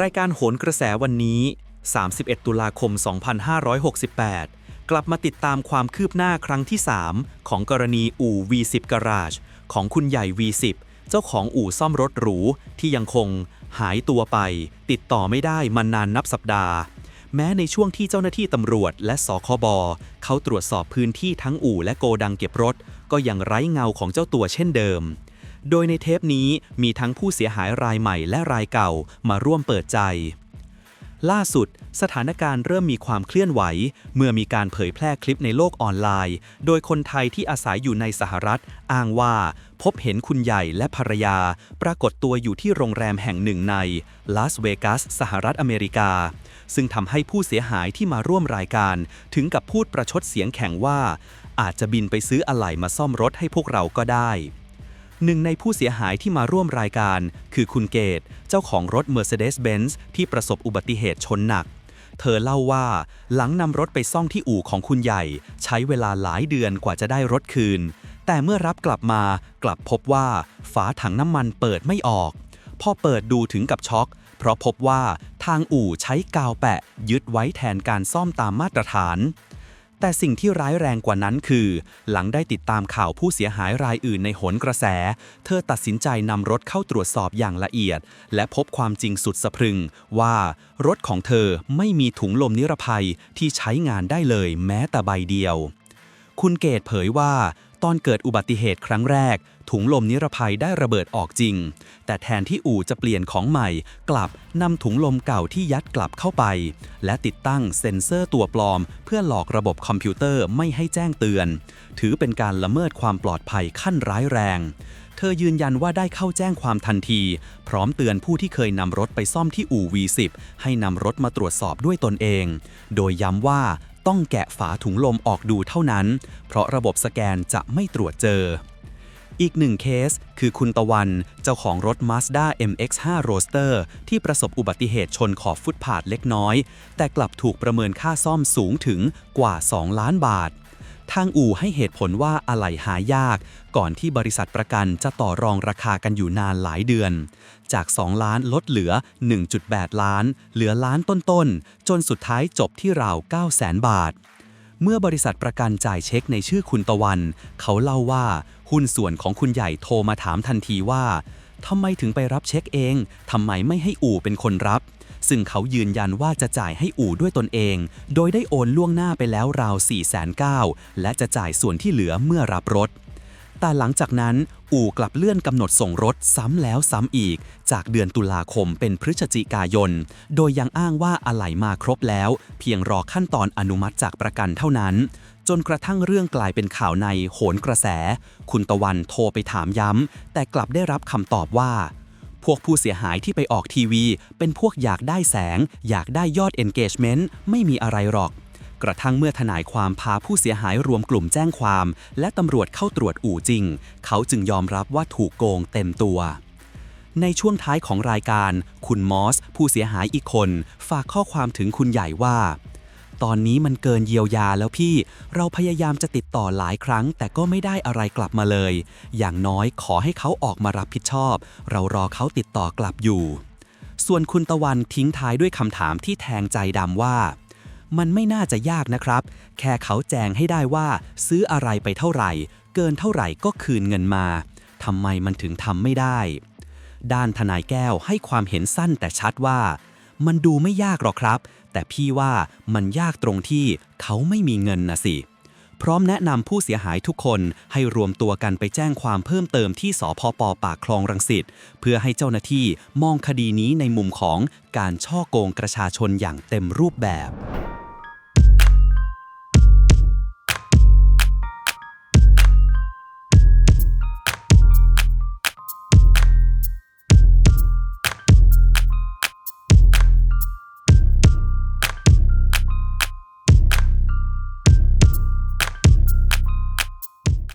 รายการโหนกระแสวันนี้ 31 ตุลาคม 2568 กลับมาติดตามความคืบหน้าครั้งที่ 3 ของกรณีอู่ V10 Garage ของคุณใหญ่ V10 เจ้าของอู่ซ่อมรถหรู ที่ยังคงหายตัวไป ติดต่อไม่ได้มานานนับสัปดาห์ แม้ในช่วงที่เจ้าหน้าที่ตำรวจและสคบเขาตรวจสอบพื้นที่ทั้งอู่และโกดังเก็บรถ ก็ยังไร้เงาของเจ้าตัวเช่นเดิม โดยในเทปนี้มีทั้งผู้เสียหายรายใหม่และรายเก่ามาร่วมเปิดใจ ล่าสุด สถานการณ์เริ่มมีความเคลื่อนไหว เมื่อมีการเผยแพร่คลิปในโลกออนไลน์ โดยคนไทยที่อาศัยอยู่ในสหรัฐ อ้างว่า พบเห็นคุณใหญ่และภรรยา ปรากฏตัวอยู่ที่โรงแรมแห่งหนึ่งในลาสเวกัสสหรัฐอเมริกาซึ่งทำให้ผู้เสียหายที่มาร่วมรายการ ถึงกับพูดประชดเสียงแข็งว่า อาจจะบินไปซื้ออะไหล่มาซ่อมรถให้พวกเราก็ได้ หนึ่งในผู้เสียหายที่มาร่วมรายการ คือคุณเกต เจ้าของรถ Mercedes-Benz ที่ประสบอุบัติเหตุชนหนัก เธอเล่าว่า หลังนำรถไปซ่อมที่อู่ของคุณใหญ่ ใช้เวลาหลายเดือนกว่าจะได้รถคืน แต่เมื่อรับกลับมากลับพบว่าฝาถังน้ำมันเปิดไม่ออก พอเปิดดูถึงกับช็อก เพราะพบว่าทางอู่ใช้กาวแปะยึดไว้แทนการซ่อมตามมาตรฐาน แต่สิ่งที่ร้ายแรงกว่านั้นคือ หลังได้ติดตามข่าวผู้เสียหายรายอื่นในหนกระแส เธอตัดสินใจนำรถเข้าตรวจสอบอย่างละเอียด และพบความจริงสุดสะพรึง ว่ารถของเธอไม่มีถุงลมนิรภัยที่ใช้งานได้เลยแม้แต่ใบเดียว คุณเกตเผยว่า ตอนเกิดอุบัติเหตุครั้งแรก ถุงลมนิรภัยได้ระเบิดออกจริง แต่แทนที่อู่จะเปลี่ยนของใหม่ กลับนำถุงลมเก่าที่ยัดกลับเข้าไป และติดตั้งเซ็นเซอร์ตัวปลอม เพื่อหลอกระบบคอมพิวเตอร์ไม่ให้แจ้งเตือน ถือเป็นการละเมิดความปลอดภัยขั้นร้ายแรง เธอยืนยันว่าได้เข้าแจ้งความทันที พร้อมเตือนผู้ที่เคยนำรถไปซ่อมที่อู่ V10 ให้นำรถมาตรวจสอบด้วยตนเอง โดยย้ำว่า ต้องแกะฝาถุงลมออกดูเท่านั้น เพราะระบบสแกนจะไม่ตรวจเจอ อีกหนึ่งเคสคือคุณตะวันเจ้าของรถ Mazda MX-5 Roadster ที่ประสบอุบัติเหตุชนขอบฟุตพาดเล็กน้อย แต่กลับถูกประเมินค่าซ่อมสูงถึงกว่า 2 ล้านบาท ทางอู่ให้เหตุผลว่าอะไหล่หายาก ก่อนที่บริษัทประกันจะต่อรองราคากันอยู่นานหลายเดือน จาก 2 ล้านลดเหลือ 1.8 ล้าน เหลือล้านต้นๆ จนสุดท้ายจบที่ราว 9 0 0 0 0 0 บาท เมื่อบริษัทประกันจ่ายเช็คในชื่อคุณตะวัน เขาเล่าว่าหุ้นส่วนของคุณใหญ่โทรมาถามทันทีว่า ทำไมถึงไปรับเช็คเอง ทำไมไม่ให้อู่เป็นคนรับ ซึ่งเขายืนยันว่าจะจ่ายให้อู่ด้วยตนเอง โดยได้โอนล่วงหน้าไปแล้วราว4 9 0 0 0และจะจ่ายส่วนที่เหลือเมื่อรับรถ แต่หลังจากนั้น อู่กลับเลื่อนกำหนดส่งรถซ้ำแล้วซ้ำอีก จากเดือนตุลาคมเป็นพฤศจิกายน โดยยังอ้างว่าอะไหล่มาครบแล้ว เพียงรอขั้นตอนอนุมัติจากประกันเท่านั้น จนกระทั่งเรื่องกลายเป็นข่าวในโหนกระแส คุณตะวันโทรไปถามย้ำ แต่กลับได้รับคำตอบว่าพวกผู้เสียหายที่ไปออกทีวี เป็นพวกอยากได้แสง อยากได้ยอด engagement ไม่มีอะไรหรอก กระทั่งเมื่อทนายความพาผู้เสียหายรวมกลุ่มแจ้งความ และตำรวจเข้าตรวจอู่จริง เขาจึงยอมรับว่าถูกโกงเต็มตัว ในช่วงท้ายของรายการ คุณมอส ผู้เสียหายอีกคน ฝากข้อความถึงคุณใหญ่ว่า ตอนนี้มันเกินเยียวยาแล้วพี่ เราพยายามจะติดต่อหลายครั้ง แต่ก็ไม่ได้อะไรกลับมาเลย อย่างน้อยขอให้เขาออกมารับผิดชอบ เรารอเขาติดต่อกลับอยู่ ส่วนคุณตะวันทิ้งท้ายด้วยคำถามที่แทงใจดำว่า มันไม่น่าจะยากนะครับ แค่เขาแจงให้ได้ว่า ซื้ออะไรไปเท่าไหร่ เกินเท่าไหร่ก็คืนเงินมาทำไมมันถึงทำไม่ได้ ด้านทนายแก้วให้ความเห็นสั้นแต่ชัดว่า มันดูไม่ยากหรอกครับ แต่พี่ว่ามันยากตรงที่เขาไม่มีเงินนะสิพร้อมแนะนำผู้เสียหายทุกคนให้รวมตัวกันไปแจ้งความเพิ่มเติมที่สพปปากคลองรังสิตเพื่อให้เจ้าหน้าที่มองคดีนี้ในมุมของการช่อโกงประชาชนอย่างเต็มรูปแบบ